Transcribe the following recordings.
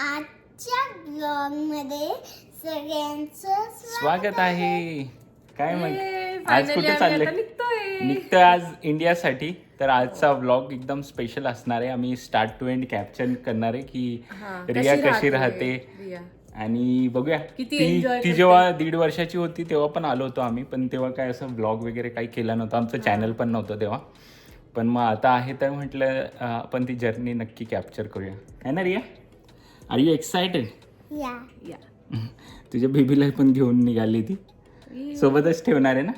आजच्या ब्लॉगमध्ये सगळ्यांचं स्वागत आहे. काय मग? Yay, आज कुठे चालले निघतोय. आज इंडियासाठी. तर आजचा व्लॉग एकदम स्पेशल असणार आहे. आम्ही स्टार्ट टू एंड कॅप्चर करणार आहे की रिया कशी राहते? रिया. आणि बघूया. किती ती enjoy ती करते. जेव्हा दीड वर्षाची होती तेव्हा पण आलो होतो आम्ही. पण तेव्हा काय असं ब्लॉग वगैरे काही केला नव्हता. आमचं चॅनल पण नव्हतं तेव्हा. पण मग आता आहे तर म्हटलं अं, आपण ती जर्नी नक्की कॅप्चर करूया. है ना रिया? आर यू एक्सायटेड या या. तुझ्या बेबीला पण घेऊन निघाली ती. सोबतच ठेवणार आहे ना?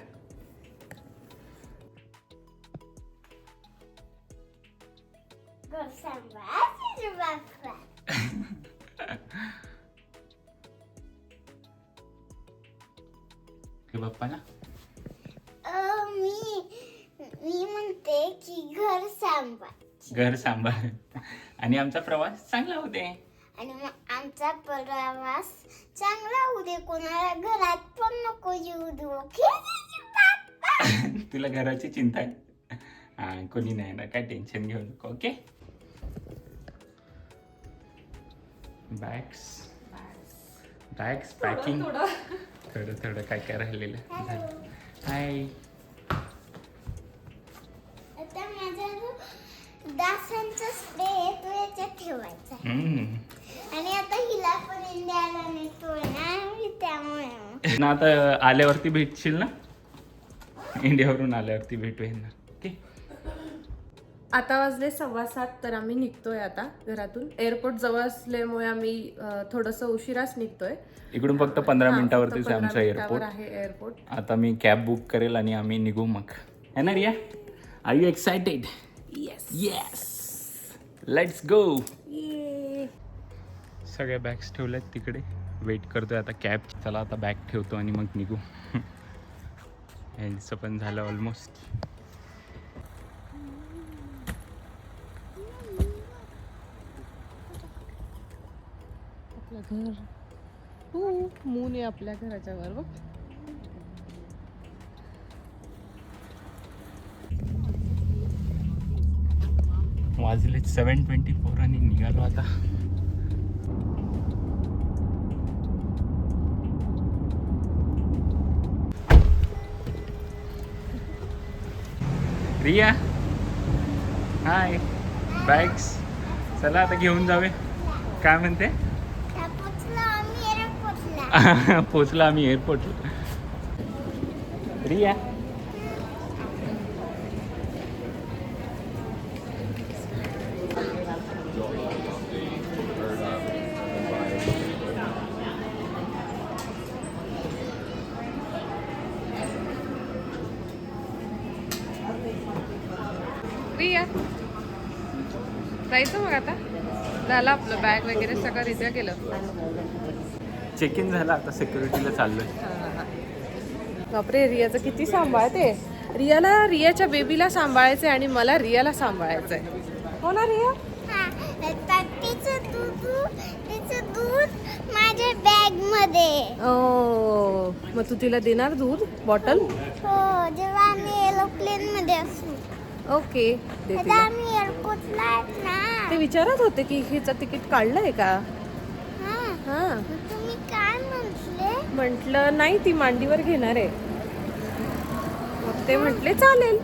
आमचा प्रवास चांगला होते आणि मग आमचा प्रवास चांगला होऊ दे. कोणाला घरात पण नको येऊ देऊ. ओके. तुला घराची चिंता आहे? हा कोणी नाही ना. काय टेन्शन घेऊ नको ओके? बॅग्स बॅग्स पॅकिंग थोडं. थोडं काय काय राहिलेलं? हाय आता माझा जो डासांचा स्प्रे तो याच्यात ठेवायचा. आणि आता हिला पण इंडियाला नेतोय ना मी त्यामुळे. ना आता आल्यावरती भेटशील ना? इंडियावरून आल्यावरती भेटूया ना ओके. आता वाजले सव्वा सात तर आम्ही निघतोय आता घरातून. एअरपोर्ट जवळ असल्यामुळे आम्ही अं, थोडंसं उशिराच निघतोय. इकडून फक्त पंधरा हा, मिनिटावरतीच फक्त आहे पंधरा आमचं मिनिटावर एअरपोर्ट आहे एअरपोर्ट आता मी कॅब बुक करेल आणि आम्ही निघू मग. है ना Riya? Are you excited yes yes let's go सगळ्या बॅग्स ठेवल्यात तिकडे. वेट करतोय आता कॅब चला आता बॅग ठेवतो आणि मग निघू. यांचं पण झालं ऑलमोस्ट आपलं घर. हो मून आहे आपल्या घराच्या वर बघ. वाजले सेवन ट्वेंटी फोर आणि निघालो आता. रिया? हाय बॅग्स चला आता घेऊन जावे काय म्हणते? पोचला आम्ही एअरपोर्टला रिया जायचं मग आता झालं आपलं बॅग वगैरे सगळं रित्या केलं. चेक इन झालं आता सिक्युरिटीला चाललोय. बापरे रियाचं किती सांभाळते रियाला रियाच्या बेबीला सांभाळायचंय आणि मला रियाला सांभाळायचंय. हो ना रिया? हा माझ्या बॅगमध्ये ओ मग तू तिला देणार दूध बॉटल? हो जेव्हा आम्ही एरोप्लेन मध्ये असू. ओके दे आता तिला. आम्ही एअरपोर्टला आहेत ना. ते विचारत होते की हिचं तिकीट काढलंय का? हा. हा. मग तुम्ही काय म्हटले? म्हटलं नाही ती मांडीवर घेणार आहे. मग ते म्हटले चालेल.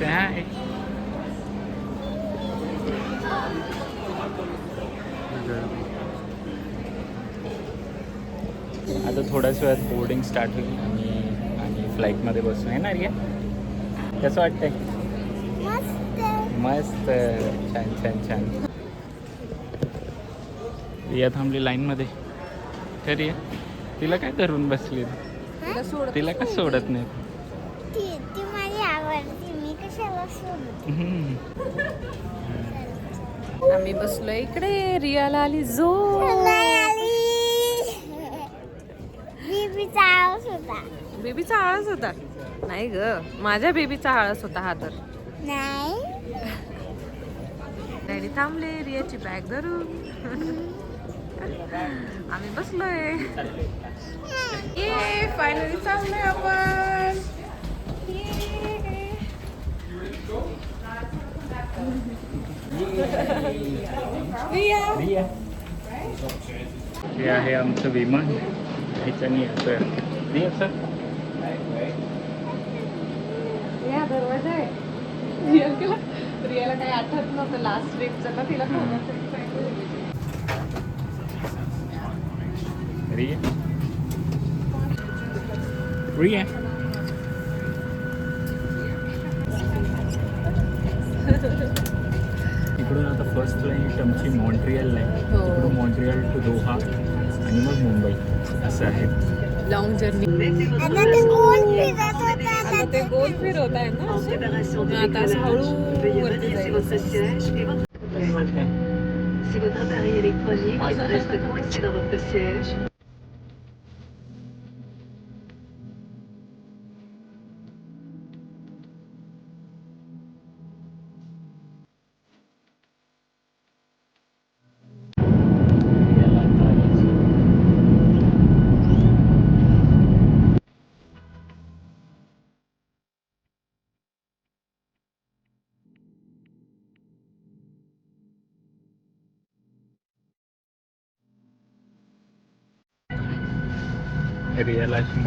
hi. आता थोड्याच वेळात बोर्डिंग स्टार्ट होईल आणि आणि फ्लाईटमध्ये बसून आहे. ना रिया कसं वाटतंय? मस्त. मस्त छान छान छान. रिया थांबली लाईनमध्ये. तर रिया तिला काय धरून बसली? तिला सोड तिला का सोडत नाही? ती ती माझी आवडती. मी कशाला सोडू? हम्म. आम्ही बसलोय इकडे. रियाला आली जो नाही आली बीबीचा आवाज होता. बेबीचा आळस होता? नाही ग माझ्या बेबीचा आळस होता हा तर. नाही. डॅडी थांबले रियाची बॅग धरून. आम्ही बसलोय. ये फायनली चाललोय आपण. हे आहे आमचं विमान. ह्याच्यानी असं नाही असं या दरवाजा आहे. रियाला रियाला काही आठवत नव्हतं लास्ट ट्रिपचं ना तिला रिया रिया इकडून आता फर्स्ट फ्लाईट आमची मॉन्ट्रियल आहे मॉन्ट्रियल टू दोहा आणि मग मुंबई असं आहे. लॉंग जर्नी ते गोल फिरवत आहे ना. आता हळू वरती जाईल Si votre appareil électronique reste coincé dans votre siège,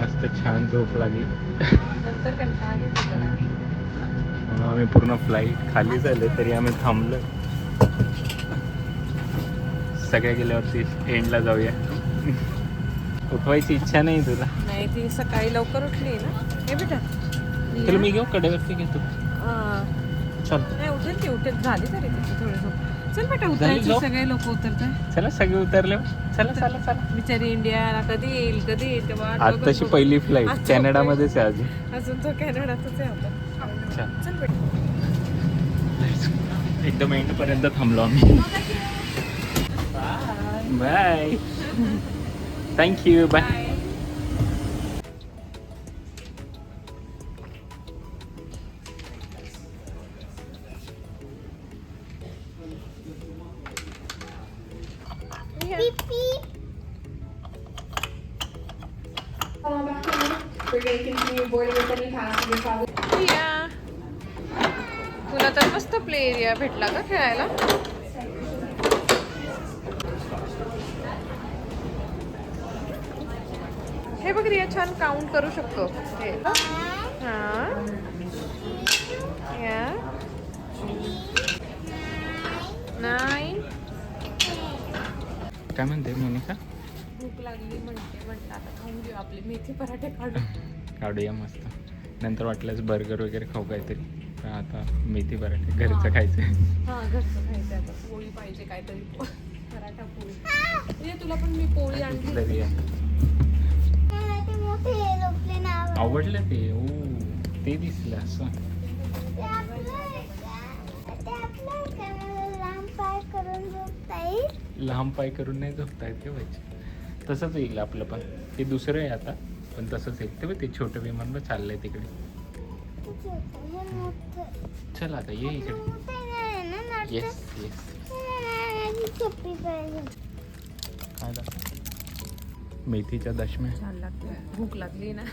मस्त छान झोप लागली. आम्ही पूर्ण फ्लाईट खाली झाले तरी आम्ही थांबलो. सगळ्या गेल्यावरती एंडला जाऊया. उठवायची इच्छा नाही तुला. नाही ती सकाळी लवकर उठली ना. हे बेटा तुला मी घेऊ? कडेवरती घेतो. चल. नाही उठेल ती उठेल. झाली तरी तिची थोडी झोप. चल बेटा उतरायची? सगळे लोक उतरताय चला सगळे उतरले. चला चला चला. बिचारी इंडियाला कधी येईल कधी येईल तेव्हा आज तशी. पहिली फ्लाईट कॅनडामध्येच आहे अजून. अजून तो कॅनडातच आहे आता. चल चल बेटा. एकदम एंड पर्यंत थांबलो आम्ही. बाय थँक्यू बाय लागली म्हणते म्हटलं आता खाऊन घेऊ आपले मेथी पराठे काढू काढूया मस्त. नंतर वाटल्यास बर्गर वगैरे खाऊ काहीतरी. पण आता मेथी पराठे घरचं खायचं. हा घरचं खायचं आता. पोळी पाहिजे काहीतरी पो- पराठा पोळी. रिया, तुला पण मी पोळी आणली तरी आहे. मला ते मोठे एरोप्लेन आवडते आवडलं ते? ओ ते दिसलं असं. लांब पाय करून नाही झोपता येते पाहिजे तसंच येईल आपलं पण. ते दुसरं आहे आता पण तसंच येईल ते बघ ते छोटं विमान पण चाललंय तिकडे. चल आता ये इकडे. येस येस काय? मेथीच्या दशम्या. भूक लागली ना.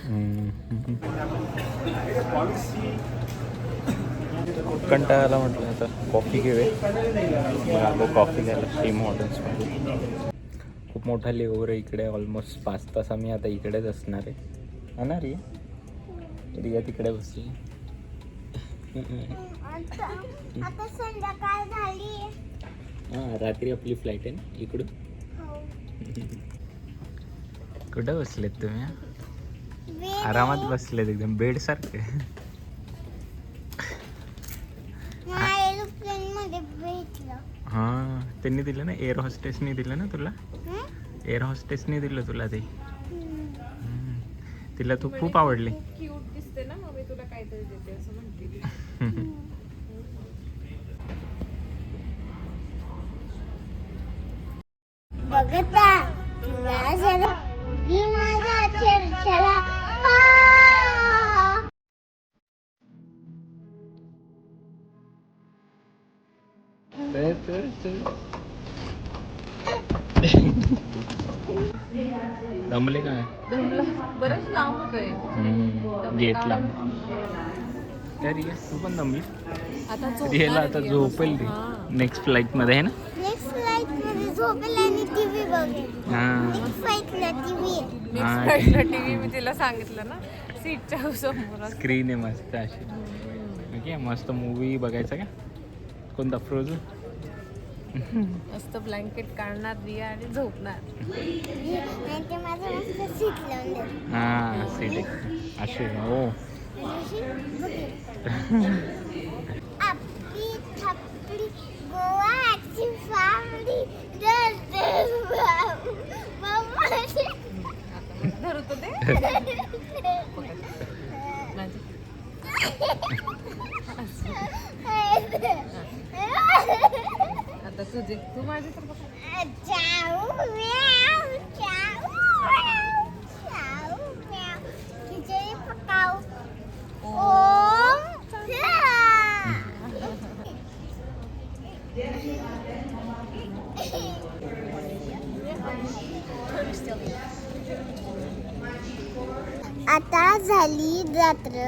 कंटाळाला म्हटलं आता कॉफी घेऊया. मग आलो कॉफी घ्यायला टीम हॉटेल्समध्ये खूप मोठा लेओवर आहे इकडे ऑलमोस्ट पाच तास आम्ही आता इकडेच असणार आहे. हा ना रिया? रिया तिकडे बसली हां रात्री आपली फ्लाईट आहे ना इकडून? हो. कुठं बसलेत तुम्ही? आरामात बसलेत एकदम बेड सारखे मला एरोप्लेन मध्ये भेटलं हां त्यांनी दिलं ना एअर हॉस्टेसनी दिलं ना तुला? एअर हॉस्टेसनी दिलं तुला ते. तिला तू खूप आवडली क्यूट दिसते ना मग मी तुला काहीतरी देते असं म्हणते ती. बघता तुला जरा माझा चर्चला दमले काय दमला. बरंच लांब होतंय. गेटला तर रिया तू पण दमली? आता रियाला आता. झोपेल ती. हा. नेक्स्ट फ्लाईटमध्ये आहे ना? नेक्स्ट फ्लाईटमध्ये झोपेल आणि टीव्ही बघेल. हा. नेक्स्ट फ्लाईटला टीव्ही आहे नेक्स्ट हा, फ्लाईटला टीव्ही मी तिला सांगितलं ना सीटच्या समोर स्क्रीन आहे मस्त अशी. ओके मस्त मूवी बघायचा का? कोणता फ्रोझन मस्त ब्लँकेट काढणार रिया आणि झोपणार. हा सीट असे हो. गोवाची आता तुझे तू माझी तर बघ. Ciao, meow, ciao, meow, ciao, meow. खिचडी पकाव. ओम आता झाली रात्र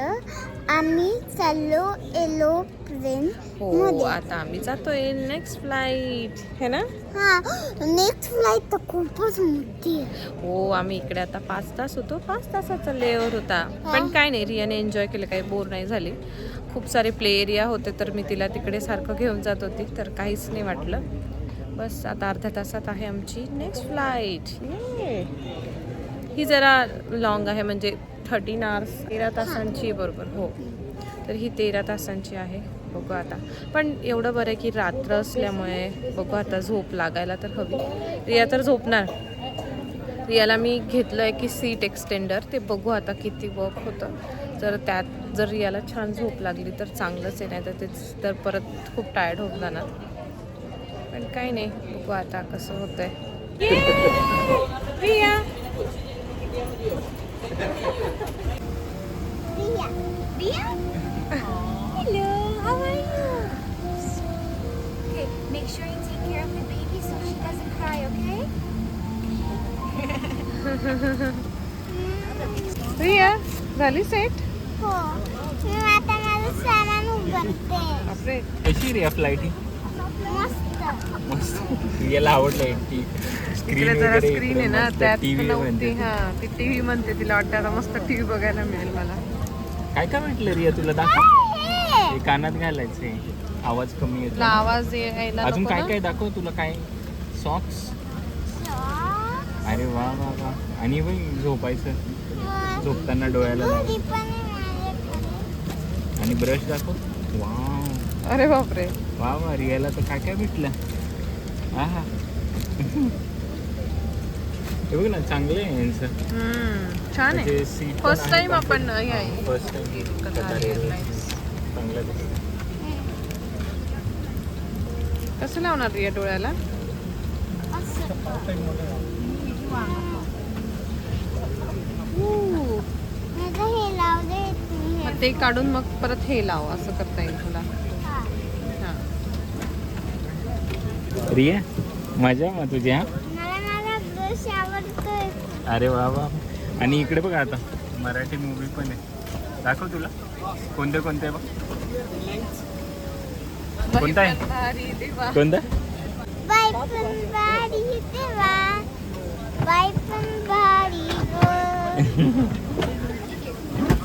आम्ही चाललो एलोप्लेन हो आता आम्ही जातोय नेक्स्ट फ्लाईट है ना? हा नेक्स्ट फ्लाईट तर खूपच मोठी आहे. हो आम्ही इकडे आता पाच तास होतो. पाच तासाचा लेअर होता. पण काय नाही रियाने एन्जॉय केलं. काही बोर नाही झाली. खूप सारे प्ले एरिया होते तर मी तिला तिकडे सारखं घेऊन जात होती. तर काहीच नाही वाटलं. बस आता अर्ध्या तासात आहे आमची नेक्स्ट फ्लाईट ही जरा लॉंग आहे म्हणजे थर्टीन आवर्स तेरा तासांची बरोबर. हो. तर ही तेरा तासांची आहे. बघू आता. पण एवढं बरं आहे की रात्र असल्यामुळे बघू आता झोप लागायला तर हवी. रिया तर झोपणार. रियाला मी घेतलं आहे की सीट एक्सटेंडर ते बघू आता किती वर्क होतं. जर त्यात जर रियाला छान झोप लागली तर चांगलंच आहे नाही तर तेच तर परत खूप टायर्ड होऊन जाणार. पण काही नाही बघू आता कसं होतंय. Riya! Ria. Ria? Hello, how are you? Okay, make sure you take care of the baby so she doesn't cry, okay? Riya झाली सेट हो. मी आता माझं सामान उघडते. बापरे. कशी रिया फ्लाईट ही मस्त. मस्त. रियाला आवडलं ती स्क्रीन जरा वगैरे स्क्रीन आहे ना त्यात व्ही नव्हती. म्हणते. हा ती टीव्ही म्हणते तिला वाटतं आता मस्त टीव्ही बघायला मिळेल मला. काय काय म्हटलं रिया तुला दाखव. हे कानात घालायचे. आवाज कमी येतो. आवाज यायला अजून नको काय ना? काय दाखव तुला काय? सॉक्स अरे वा वा वा. आणि बाई झोपायचं. झोपताना डोळ्याला आहे. आणि ब्रश दाखव. वा अरे बापरे. वा वा रियाला तर काय काय भेटलं? हा हे बघ ना चांगलं आहे यांचं. हम्म, छान आहे. फर्स्ट आहे टाइम. आपण हा, कतार एअरलाइन्स चांगलं दिसतं कसं लावणार रिया डोळ्याला? हे हे. ते काढून मग परत हे लाव असं करता येईल तुला. हा. हा. रिया मजा मग तुझी हा? मला माझा ब्रश आवडतोय. अरे वा वा. आणि इकडे बघ आता मराठी मूवी पण आहे. दाखव तुला. कोणते कोणते बघ. कोणता आहे? कोणता.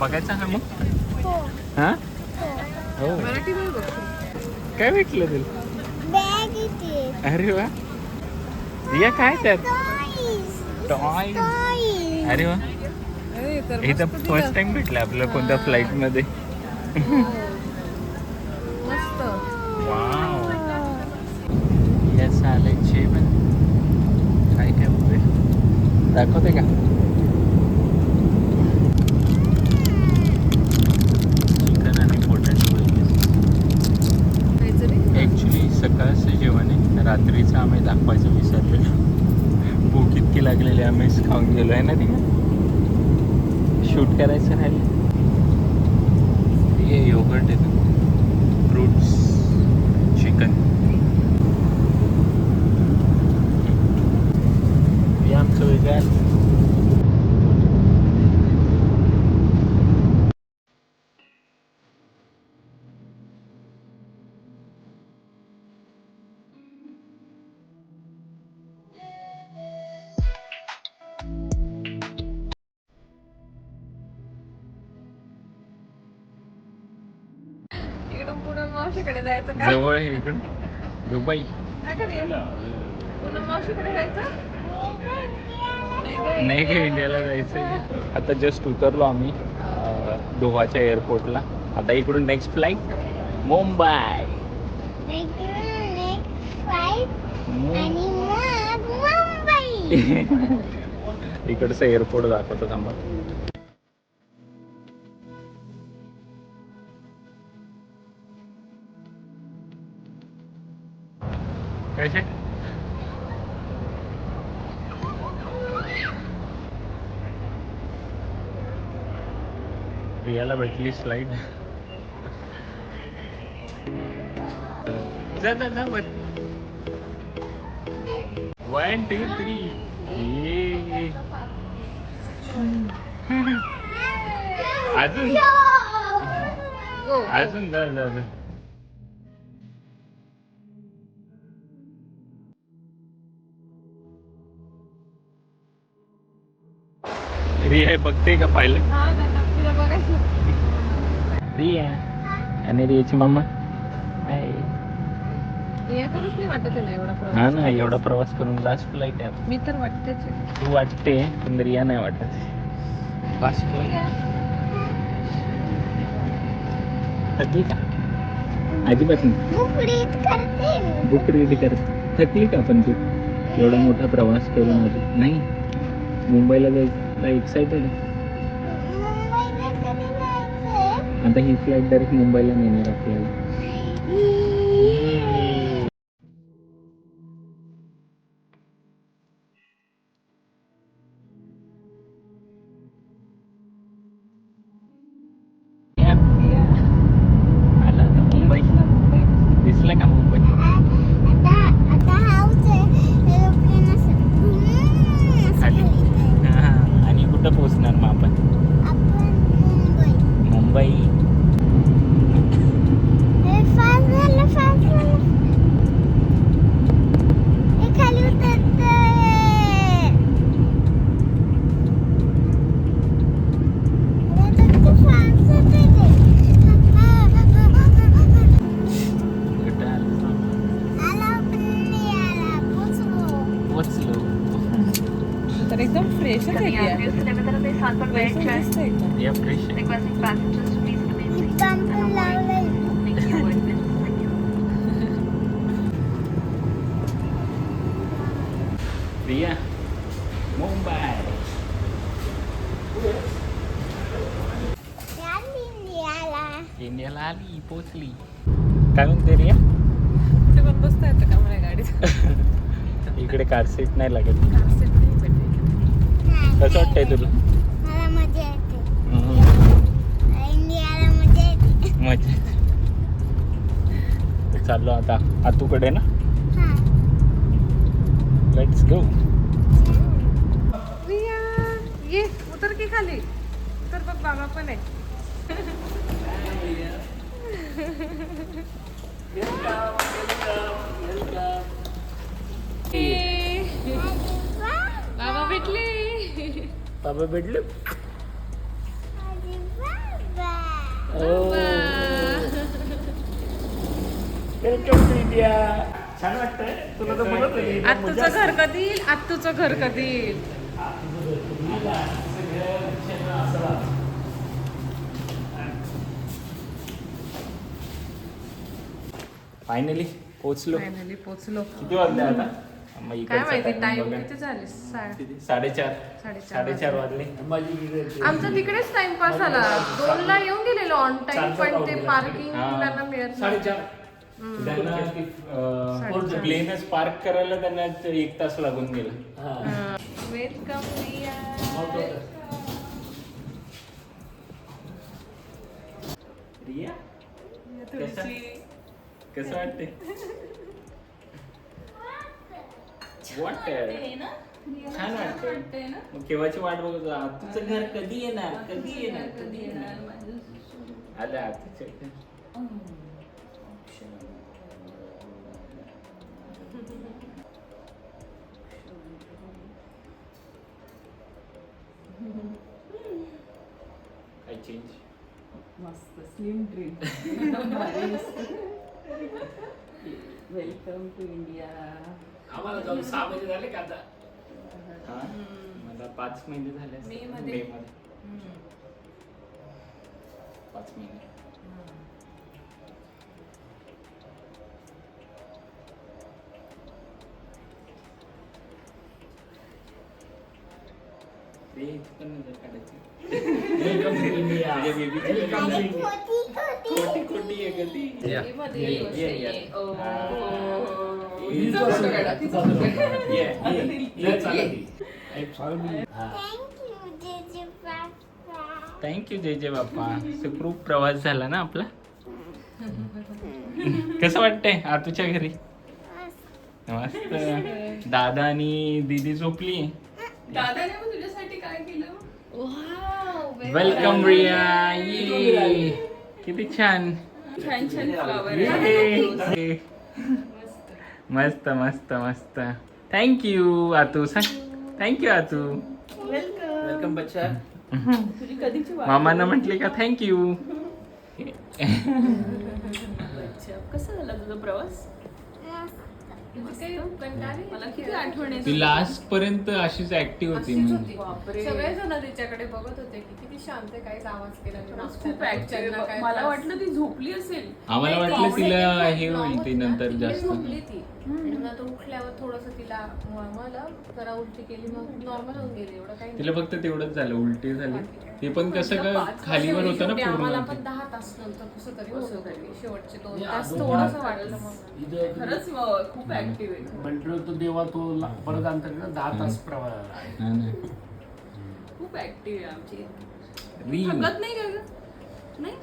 बघायचा हा मग? हो. हा? हो. हो. काय भेटलं तुला? अरे वा. रिया काय त्यात? टॉय अरे वा. हे तर फर्स्ट. टाइम भेटलं आपलं कोणत्या फ्लाईटमध्ये मस्त वाव येस आले जेवण काय काय होते दाखवते का ॲक्च्युली सकाळचं जेवण आहे. रात्रीचं आम्ही दाखवायचं विसरलेलो. भूक इतकी लागलेली आम्हीच खाऊन गेलो. आहे ना ती शूट करायचं राहिलं. हे योगर्ट येतं मावशीकडे जायचं का? जवळ आहे इकडून दुबई. काय करूया? पूनम मावशीकडे जायचं? नाही का इंडियाला जायचं आता जस्ट उतरलो आम्ही दोहाच्या एअरपोर्टला आता इकडून next flight Mumbai. Next flight आणि मग मुंबई. इकडचं एअरपोर्ट दाखवतो थांबा. रियाला भेटली स्लाईड जा जा वन टू थ्री अजून? अजून जा जा जा. रिया बघते का पाहिलं रिया आणि रियाची मम्मा हाय. या करूच नाही वाटत आहे ना एवढा प्रवास हा ना एवढा प्रवास करून लास्ट फ्लाईट आहे. मी तर वाटतेच आहे. तू वाटते पण रिया नाही वाटत लास्ट फ्लाईट थकली का अजिबात नाही बुकडीत करते बुक रीड कर थकली का पण तू एवढा मोठा प्रवास करून आली नाही मुंबईला जायला एक्साइटेड मुंबईला आता ही फ्लाईट डायरेक्ट मुंबईला नेणार आपल्याला आला आता मुंबई दिसलं का मुंबई आली इंडियाला इंडियाला आली पोचली काय म्हणते रिया कुठे पण बसता येतं का मला गाडीत इकडे कार सीट नाही लागत. कसं वाटतंय तुला? मला मजा येते हम्म, इंडियाला मजा येते. मजा तर चाललो आता. आतूकडे ना? हा. लेट्स गो ये उतर की खाली. उतर बघ बाबा पण आहे. बाबा भेटले? बाबा. भेटले छान वाटतंय. तुला तर बोलत होती. आत्तूचं घर कधी येईल? आत्तूचं घर कधी येईल? फायनली पोहोचलो. फायनली पोचलो किती वाजले आता? मग काय माहिती time टाइम. किती झाले? किती? साडेचार. साडेचार साडेचार वाजले. आमचा तिकडेच टाइमपास झाला. दोन ला येऊन गेलेलो ऑन टाइम पण ते पार्किंग. त्यांना मिळत नाही त्यांना प्लेनच पार्क करायला त्यांना एक तास लागून गेला. वेलकम रिया रिया? कसं? वाटते वाट छान वाटतंय मग केव्हाची वाट बघत? तुझं घर कधी येणार? कधी येणार? कधी येणार? आलं आताच्या काय चेंज मस्त slim dream welcome to India आम्हाला जाऊन सहा महिने झाले का आता हा? मला पाच महिने झाले असतील. मे मध्ये. मे मध्ये पाच महिने थँक्यू जय जय बाप्पा सुखरूप प्रवास झाला ना आपला? कसं वाटतंय आतूच्या घरी? मस्त. दादा आणि दीदी झोपली दादाने मग तुझ्यासाठी काय केलं वाव वेलकम रिया ये. किती छान छान छान फ्लावर. मस्त मस्त मस्त थँक्यू आतू सांग थँक्यू आतू वेलकम बच्चा. तुझी कधीची वाट मामानं म्हटले का थँक्यू कसं झाला तुझा प्रवास? मला किती आठवण ती लास्ट पर्यंत अशीच ऍक्टिव्ह होती. म्हणजे बापरे. सगळे जण तिच्याकडे बघत होते की शांत काहीच आवाज केला. खरंच खूप ऍक्टिव्ह मला. वाटलं ती झोपली असेल. आम्हाला वाटलं तिला हे होईल ते नंतर ना, ती जास्त. झोपली ती. आणि उठल्यावर थोडस तिला मळमळलं जरा उलटी केली मग नॉर्मल होऊन गेली एवढं काही तिला फक्त तेवढंच झालं उलटी झाली. ते पण कसं का पाच खालीवर वर्ष होतं ना शेवटी आम्हाला पूर्ण पण दहा तास नंतर कसं तरी कसं होत. शेवटचे दोन म्हणजे तास थोडस वाटलं मग. इथे खरंच खूप ऍक्टिव्ह आहे. म्हटलं होतं देवा तो ला- परत अंतर केला, दहा तास हा ना. खूप ऍक्टिव्ह आहे आमची. थकत नाही का ग? नाही?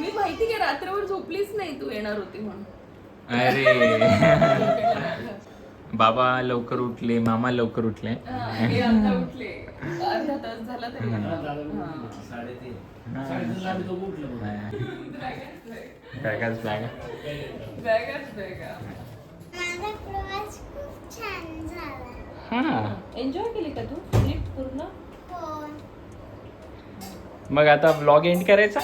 मी माहिती की रात्रभर झोपलीच नाही तू येणार होती म्हणून. अरे. बाबा लवकर उठले मामा लवकर उठले. हा, हे आता उठले. अर्धा तास झाला तरी मला साडेतीन. साडेतीनला आम्ही दोघं उठलो बघ. बॅगाच बॅग. बॅगच बॅगा. माझा प्रवास खूप छान झाला. हा. एन्जॉय केली का तू? ट्रिप पूर्ण? मग आता ब्लॉग एंड करायचा?